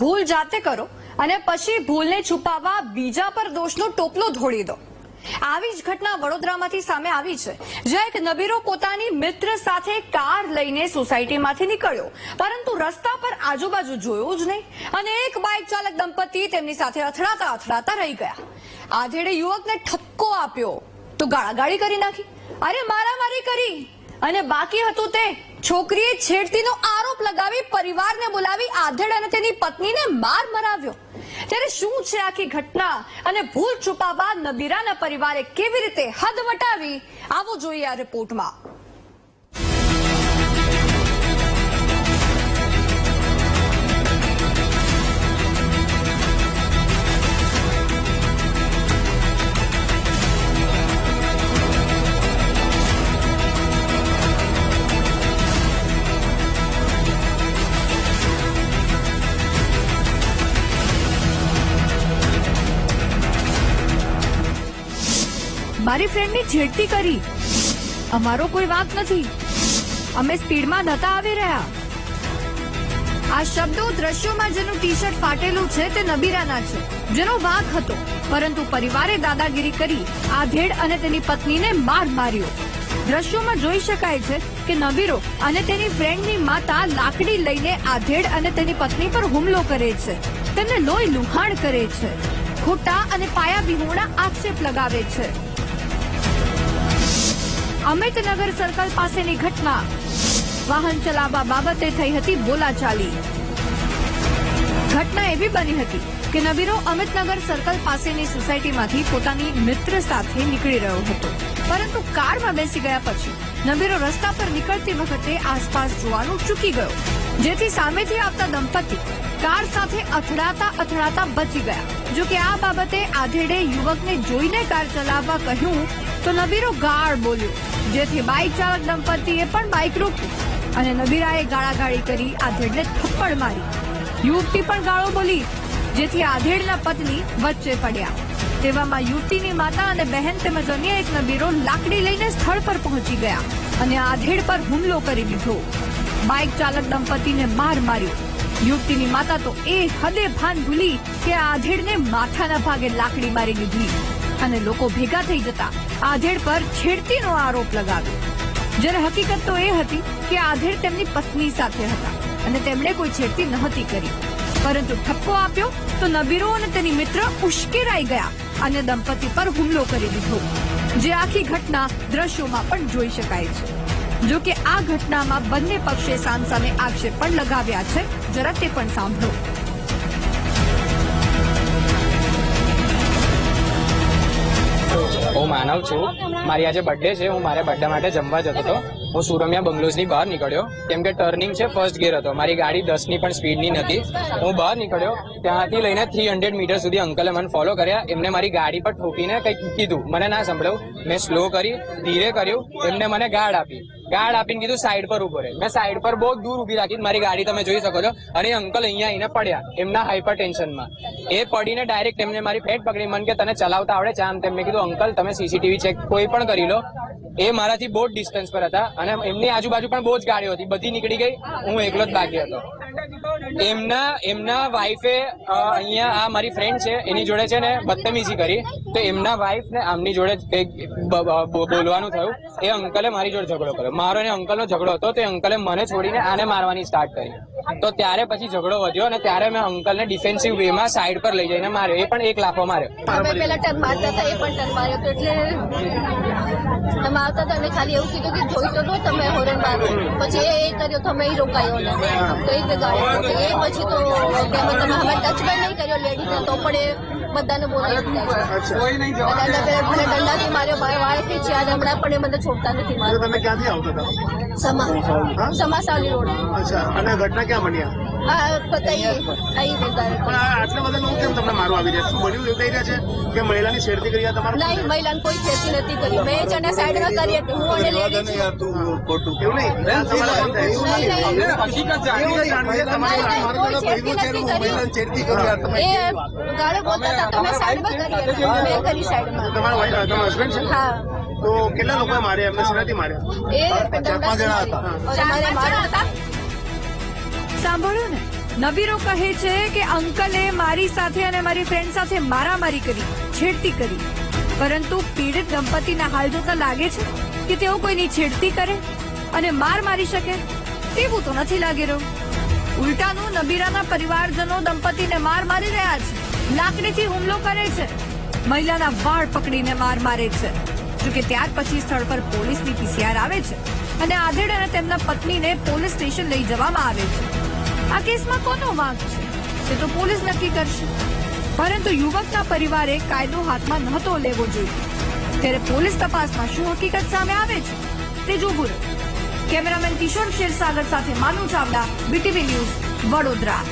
ભૂલ જાતે કરો અને પછી ભૂલને છુપાવવા બીજા પર દોષનો ટોપલો ઢોળી દો. આવી જ ઘટના વડોદરામાંથી સામે આવી છે, જ્યાં એક નબીરો પોતાની મિત્ર સાથે કાર લઈને સોસાયટીમાંથી નીકળ્યો. પરંતુ રસ્તા પર આજુબાજુ જોયું જ નહીં અને એક બાઇક ચાલક દંપતી તેમની સાથે અથડાતા અથડાતા રહી ગયા. આધેડે યુવકને ઠપકો આપ્યો તો ગાળાગાળી કરી નાખી. અરે મારામારી કરી. અને બાકી હતું તે, છોકરીએ છેડતીનો આરોપ લગાવી પરિવારને બોલાવી આધેડ અને તેની પત્નીને માર મરાવ્યો. ત્યારે શું છે આખી ઘટના? અને ભૂલ છુપાવવા નબીરાના પરિવારે કેવી રીતે હદ વટાવી? આવો જોઈએ આ રિપોર્ટમાં. મારી ફ્રેન્ડની છેડતી કરી. અમારો કોઈ વાંક નથી. અમે સ્પીડમાં નતા આવી રહ્યા. આ શબ્દો દ્રશ્યોમાં જેનું ટી શર્ટ ફાટેલું છે તે નબીરાના છે. જેનો વાંક હતો. પરંતુ પરિવારે દાદાગીરી કરી આધેડ અને તેની પત્નીને માર માર્યો. દ્રશ્યોમાં જોઈ શકાય છે કે નબીરો અને તેની ફ્રેન્ડની માતા લાકડી લઈને આધેડ અને તેની પત્ની પર હુમલો કરે છે. તેમને લોહી લુહાણ કરે છે. ખોટા અને પાયા વિહોણા આક્ષેપ લગાવે છે. અમિતનગર સર્કલ પાસેની ઘટના. વાહન ચલાવવા બાબતે થઈ હતી બોલાચાલી. ઘટના એવી બની હતી કે નબીરો અમિતનગર સર્કલ પાસેની સોસાયટીમાંથી પોતાની મિત્ર સાથે નીકળી રહ્યો હતો. પરંતુ કારમાં બેસી ગયા પછી નબીરો રસ્તા પર નીકળતી વખતે આસપાસ જોવાનું ચૂકી ગયો. જેથી સામેથી આવતા દંપતી કાર સાથે અથડાતા અથડાતા બચી ગયા. જો કે આ બાબતે આધેડે યુવકને જોઈને કાર ચલાવવા કહ્યું તો નબીરો ગાળ બોલ્યો. જેથી બાઇક ચાલક દંપતીએ પણ બાઇક રોકી અને નબીરાએ ગાળાગાળી કરી આધેડને થપ્પડ મારી. યુવતી પણ ગાળો બોલી, જેથી આધેડના પત્ની વચ્ચે પડ્યા. તેવામાં યુવતીની માતા અને બહેન તેમજ અન્ય એક નબીરો લાકડી લઈને સ્થળ પર પહોંચી ગયા અને આધેડ પર હુમલો કરી દીધો બાઇક ચાલક દંપતીને માર માર્યો. યુવતીની માતા તો એ હદે ભાન ભૂલી કે આધેડને માથાના ભાગે લાકડી મારી લીધી. અને લોકો ભેગા થઈ જતા આધેડ પર છેડતીનો આરોપ લગાવ્યો. જ્યારે હકીકત તો એ હતી કે આધેડ તેમની પત્ની સાથે હતા અને તેમણે કોઈ છેડતી નહોતી કરી. પરંતુ ઠપકો આપ્યો તો નબીરો અને તેની મિત્ર ઉશ્કેરાઈ ગયા અને દંપતી પર હુમલો કરી દીધો. જે આખી ઘટના દ્રશ્યોમાં પણ જોઈ શકાય છે. જો કે આ ઘટનામાં બંને પક્ષે સામસામે આક્ષેપ પણ લગાવ્યા છે, જરા તે પણ સાંભળો. માનવ છું. મારી આજે બર્થડે છે. હું મારા બર્થડે માટે જમવા જતો હતો. હું સુરમ્યા બંગલોઝની બહાર નીકળ્યો. કેમ કે ટર્નિંગ છે ફર્સ્ટ ગેર હતો. મારી ગાડી દસની પણ સ્પીડની નથી હું બહાર નીકળ્યો. ત્યાંથી લઈને થ્રી હંડ્રેડ મીટર સુધી અંકલે મને ફોલો કર્યા. એમને મારી ગાડી પર ઠોકીને કંઈક કીધું. મને ના સંભળાયું મેં સ્લો કરી, ધીરે કર્યું. એમને મને ગાડ આપી. ગાડ આપીને કીધું સાઈડ પર ઊભો રહે મેં સાઈડ પર બહુ દૂર ઊભી રાખી મારી ગાડી તમે જોઈ શકો છો. અને અંકલ અહીંયા આવીને પડ્યા, એમના હાઈપર ટેન્શનમાં એ પડીને ડાયરેક્ટ એમને મારી ફેટ પકડી. મને કે, તને ચલાવતા આવડે છે આમ મેં કીધું, અંકલ, તમે સીસીટીવી ચેક કોઈ પણ કરી લો. એ મારાથી બહુ જ ડિસ્ટન્સ પર હતા અને એમની આજુબાજુ પણ બહુ જ ગાડીઓ હતી. બધી નીકળી ગઈ, હું એકલો જ બાકી હતો. એમના એમના વાઈફે અહીંયા આ મારી ફ્રેન્ડ છે, એની જોડે છે ને બદતમીજી કરી. તો એમના વાઈફ ને આમની જોડે કંઈક બોલવાનું થયું. એ અંકલે મારી જોડે ઝઘડો કર્યો. મારો એ અંકલનો ઝઘડો હતો, તો અંકલે મને છોડીને આને મારવાની સ્ટાર્ટ કરી. તો ત્યારે પછી ઝઘડો વધ્યો અને ત્યારે મેં અંકલને ડિફેન્સિવ વેમાં સાઈડ પર લઈ જઈને માર્યો. એ પણ એક લાફો માર્યો. તમે આવતા હતા અને ખાલી એવું કીધું કે જોઈ તો તમે હોરન બાર. પછી એ એ કર્યો તો અમે ઈ રોકાયો ને. કઈ એ ગાડી એ પછી તો અમે તમે અમે ટચ પણ નહીં કર્યો લેડીઝને તો પણ એ બધાને બોલાવી પેલા મને દંડાથી માર્યો મારા વાળ છે અને હમણાં પણ એ મને છોડતા નથી મારો તમે ક્યાંથી આવતા હતા? સમા સમાસાલી રોડ. અચ્છા. અને ઘટના ક્યાં બન્યા આ? પતાઈએ અહીં જતા પણ આ આટલા બધા મારવા આવી રહ્યા શું બન્યું? એવું કહી રહ્યા છે કે મહિલાની છેડતી કરી આ નહીં મહિલાને કોઈ છેડતી નથી કરી. મેં જ એને સાઈડમાં કરી હતી. હું અને લેડી એવું નહીં. તમારા છે. તમારે તમારા તમારા હા. તો કેટલા લોકો માર્યા? એમને શેનાથી માર્યા? ચાર પાંચ જણા મારે મારા હતા? સાંભળ્યું ને. નબીરો કહે છે કે અંકલે મારી સાથે અને મારી ફ્રેન્ડ સાથે મારામારી કરી, છેડતી કરી. પરંતુ પીડિત દંપતીના હાલ જોતા લાગે છે કે તેઓ કોઈની છેડતી કરે અને માર મારી શકે, તેવું તો નથી લાગી રહ્યું. ઉલટાનું નબીરાના પરિવારજનો દંપતીને માર મારી રહ્યા છે. લાકડીથી હુમલો કરે છે. મહિલાના વાળ પકડીને માર મારે છે. જોકે ત્યાર પછી સ્થળ પર પોલીસની પીસીઆર આવે છે અને આધેડ અને તેમના પત્નીને પોલીસ સ્ટેશન લઈ જવામાં આવે છે. આ કેસમાં કોનો વાંક છે? તે તો પોલીસ નક્કી કરશે. પરંતુ યુવકના પરિવારે કાયદો હાથમાં નહોતો લેવો જોઈએ. ત્યારે પોલીસ તપાસમાં શું હકીકત સામે આવે છે? તે જોવું કેમેરામેન કિશોર ક્ષીરસાગર સાથે માનુ ચાવડા બીટીવી ન્યૂઝ વડોદરા.